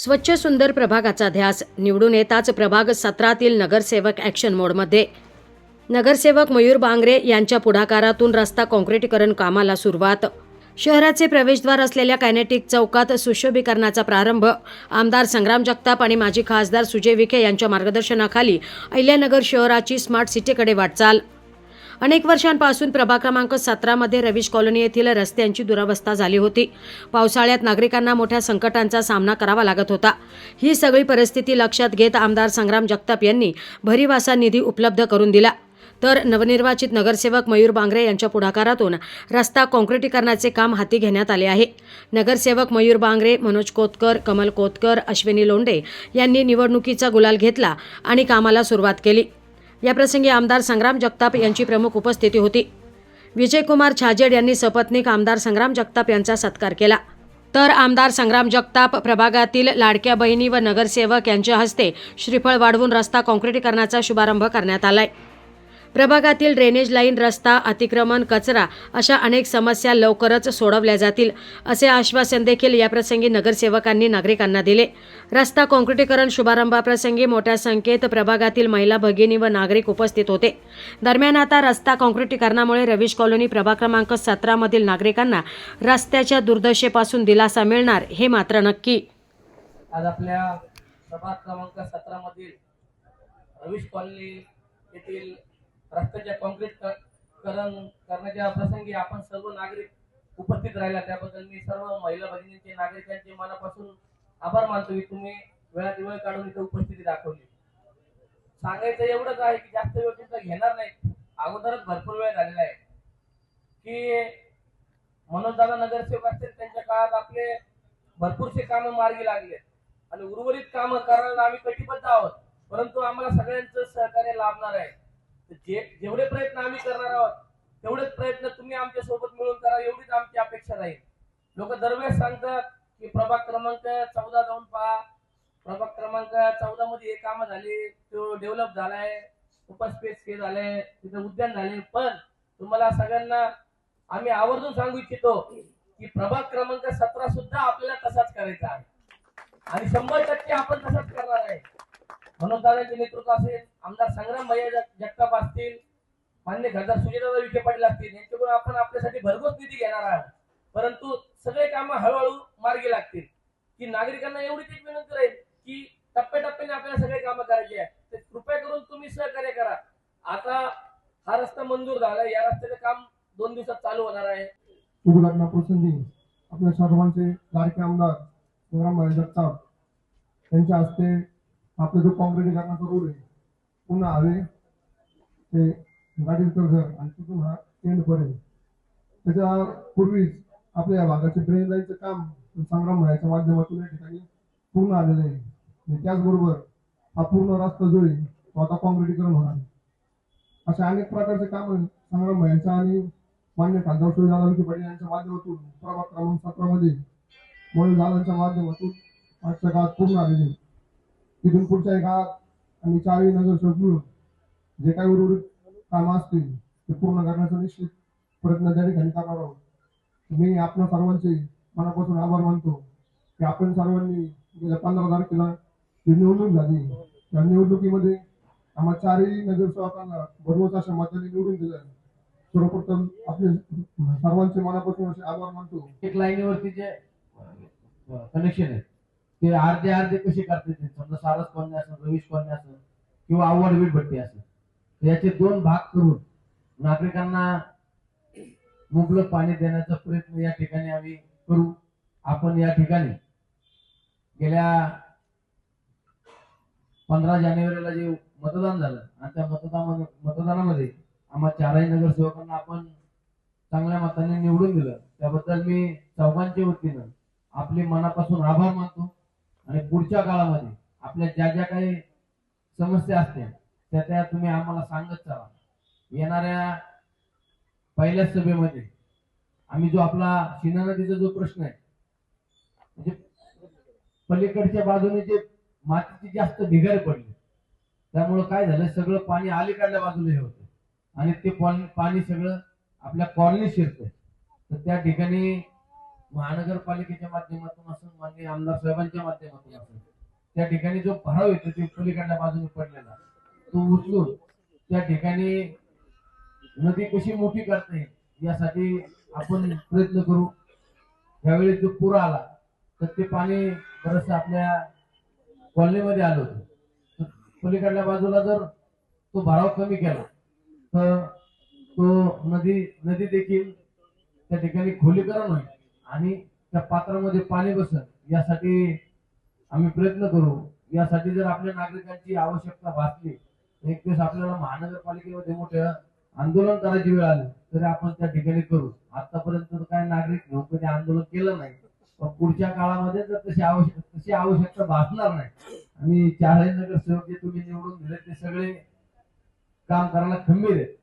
स्वच्छ सुंदर प्रभागाचा ध्यास निवडून येताच प्रभाग सत्रातील नगरसेवक ॲक्शन मोडमध्ये नगरसेवक मयूर बांगरे यांच्या पुढाकारातून रस्ता काँक्रिटीकरण कामाला सुरुवात. शहराचे प्रवेशद्वार असलेल्या कायनेटिक चौकात सुशोभीकरणाचा प्रारंभ. आमदार संग्राम जगताप आणि माजी खासदार सुजय विखे यांच्या मार्गदर्शनाखाली अहिल्यानगर शहराची स्मार्ट सिटीकडे वाटचाल. अनेक वर्षांपासून प्रभाग क्रमांक सतरामध्ये रवीश कॉलनी येथील रस्त्यांची दुरावस्था झाली होती. पावसाळ्यात नागरिकांना मोठ्या संकटांचा सामना करावा लागत होता. ही सगळी परिस्थिती लक्षात घेत आमदार संग्राम जगताप यांनी भरीवासा निधी उपलब्ध करून दिला. तर नवनिर्वाचित नगरसेवक मयूर बांगरे यांच्या पुढाकारातून रस्ता काँक्रिटीकरणाचे काम हाती घेण्यात आले आहे. नगरसेवक मयूर बांगरे मनोज कोतकर कमल कोतकर अश्विनी लोंडे यांनी निवडणुकीचा गुलाल घेतला आणि कामाला सुरुवात केली. याप्रसंगी आमदार संग्राम जगताप यांची प्रमुख उपस्थिती होती. विजयकुमार छाजेड यांनी सपत्नीक आमदार संग्राम जगताप यांचा सत्कार केला. तर आमदार संग्राम जगताप प्रभागातील लाडक्या बहिणी व नगरसेवक यांच्या हस्ते श्रीफळ वाढवून रस्ता काँक्रिटीकरणाचा शुभारंभ करण्यात आलाय. प्रभागातील ड्रेनेज लाईन रस्ता अतिक्रमण कचरा अशा अनेक समस्या लवकरच सोडवल्या जातील असे आश्वासन देखील याप्रसंगी नगरसेवकांनी नागरिकांना दिले. रस्ता काँक्रिटीकरण शुभारंभाप्रसंगी मोठ्या संख्येत प्रभागातील महिला भगिनी व नागरिक उपस्थित होते. दरम्यान आता रस्ता काँक्रिटीकरणामुळे रवीश कॉलनी प्रभाग क्रमांक सतरामधील नागरिकांना रस्त्याच्या दुर्दशेपासून दिलासा मिळणार हे मात्र नक्की. आज आपल्या प्रभाग क्रमांक सतरामधील रवीश कॉलनी येथील रस्त्याच्या कॉन्क्रीट करण करण्याच्या प्रसंगी आपण सर्व नागरिक उपस्थित राहिला. त्याबद्दल मी सर्व महिला भगिनींचे नागरिकांचे मनापासून आभार मानतो. की तुम्ही वेळात वेळ काढून इथे उपस्थिती दाखवली. सांगायचं एवढंच आहे की जास्त वेळ तुमचा घेणार नाही अगोदरच भरपूर वेळ झालेला आहे. की मनोजदादा नगरसेवक असतील त्यांच्या काळात आपले भरपूरसे कामं मार्गी लागले. आणि उर्वरित कामं करायला आम्ही कटिबद्ध आहोत. परंतु आम्हाला सगळ्यांचं सहकार्य लाभणार आहे. जे जेवढे प्रयत्न आम्ही करणार आहोत तेवढेच प्रयत्न तुम्ही आमच्यासोबत मिळून करा एवढीच आमची अपेक्षा राहील. लोक दरवेळेस सांगतात की प्रभाग क्रमांक चौदा जाऊन पहा. प्रभाग क्रमांक चौदा मध्ये हे कामं झाली तो डेव्हलप झालाय उपस्पेस हे झालंय तिथे उद्यान झाले. पण तुम्हाला सगळ्यांना आम्ही आवर्जून सांगू इच्छितो की प्रभाग क्रमांक सतरा सुद्धा आपल्याला तसाच करायचा आहे. आणि शंभर टक्के आपण तसाच करणार आहे. म्हणून दादांचे नेतृत्व असेल आमदार संग्राम भैया जगताप मान्य खासदार सुजयदादा विखे पाटील लागतील यांच्याकडून आपण आपल्यासाठी भरघोस निधी घेणार आहोत. परंतु सगळे कामं हळूहळू मार्गी लागतील. की नागरिकांना एवढी एक विनंती राहील की टप्प्याटप्प्याने आपल्याला सगळे कामं करायची आहे कृपया करून तुम्ही सहकार्य करा. आता हा रस्ता मंजूर झाला या रस्त्याचं काम दोन दिवसात चालू होणार आहे. शुभ प्रसंगी आपल्या सर्वांचे लाडके आमदार संग्रामभाई जगताप यांच्या हस्ते आपला जो काँक्रिटीकरणाचा रोड आहे पुन्हा हवे ते गाडीकर घर आणि तिथून हा एंड पर्यंत. त्याच्या पूर्वीच आपल्या या भागाचे ड्रेन लाईनचं काम संग्राम भाईच्या माध्यमातून या ठिकाणी पूर्ण आलेलं आहे. आणि त्याचबरोबर हा पूर्ण रस्ता जो आहे तो आता काँक्रिटीकरण होणार अशा अनेक प्रकारचे काम संग्राम यांच्या आणि मान्य खासदार सूर्यदादा विखे पाटील यांच्या माध्यमातून प्रभाग क्रमांक सतरामध्ये मोहन दादांच्या माध्यमातून आजच्या काळात पूर्ण आलेली तिथून पुढच्या काळात आणि चारही नगर मिळून जे काही उर्वरित काम असतील ते पूर्ण करण्याचा निश्चित प्रयत्न त्या ठिकाणी करणार आहोत मी आपल्या सर्वांचे मनापासून आभार मानतो. की आपण सर्वांनी गेल्या पंधरा तारखेला जी निवडणूक झाली. त्या निवडणुकीमध्ये आम्हा चारही नगरसेवकांना भरवत अशा मताने निवडून दिलं. सर्वप्रथम आपले सर्वांचे मनापासून असे आभार मानतो. एक लाईनीवरती जे कनेक्शन आहे ते अर्धे अर्धे कसे करते ते? समजा सारस कॉलनी असेल रवीश कॉलनी असेल किंवा आव्हाड वीट भट्टी असेल. याचे दोन भाग करून नागरिकांना मुबलक पाणी देण्याचा प्रयत्न या ठिकाणी आम्ही करू. आपण या ठिकाणी गेल्या पंधरा जानेवारीला जे मतदान झालं आणि त्या मतदान मतदानामध्ये आम्हा चारही नगरसेवकांना आपण चांगल्या मताने निवडून दिलं. त्याबद्दल मी चौघांच्या वतीनं आपले मनापासून आभार मानतो आणि पुढच्या काळामध्ये आपल्या ज्या ज्या काही समस्या असतील त्या त्या तुम्ही आम्हाला सांगत चला येणाऱ्या पहिल्या सभेमध्ये आम्ही जो आपला शिना नदीचा जो प्रश्न आहे म्हणजे पलीकडच्या बाजूने जे मातीची जास्त ढिगारे पडले त्यामुळं काय झालं सगळं पाणी अलीकडल्या बाजूला हे होतं. आणि ते पाणी पाणी सगळं आपल्या कॉलनी शिरतंय. तर त्या ठिकाणी महानगरपालिकेच्या माध्यमातून असून माननीय आमदार साहेबांच्या माध्यमातून असून त्या ठिकाणी जो भराव येतो ते पलीकडल्या बाजूने पडलेला. तो उचलून त्या ठिकाणी नदी कशी मोठी करता येईल यासाठी आपण प्रयत्न करू. ह्यावेळी जो पूर आला तर ते पाणी बरंचसं आपल्या कॉलनीमध्ये आलं होतं. तर पलीकडल्या बाजूला जर तो भराव कमी केला तर तो नदी नदी देखील त्या ठिकाणी खोलीकरण होईल आणि त्या पात्रामध्ये पाणी बसल यासाठी आम्ही प्रयत्न करू. यासाठी जर आपल्या नागरिकांची आवश्यकता भासली एक दिवस आपल्याला महानगरपालिकेमध्ये मोठं आंदोलन करायची वेळ आली तरी आपण त्या ठिकाणी करू. आतापर्यंत काय नागरिक घेऊन कधी आंदोलन केलं नाही पण पुढच्या काळामध्ये जर तशी आवश्यक तशी आवश्यकता भासणार नाही. आणि चारही नगरसेवक जे तुम्ही निवडून दिले ते सगळे काम करायला खंबीर आहेत.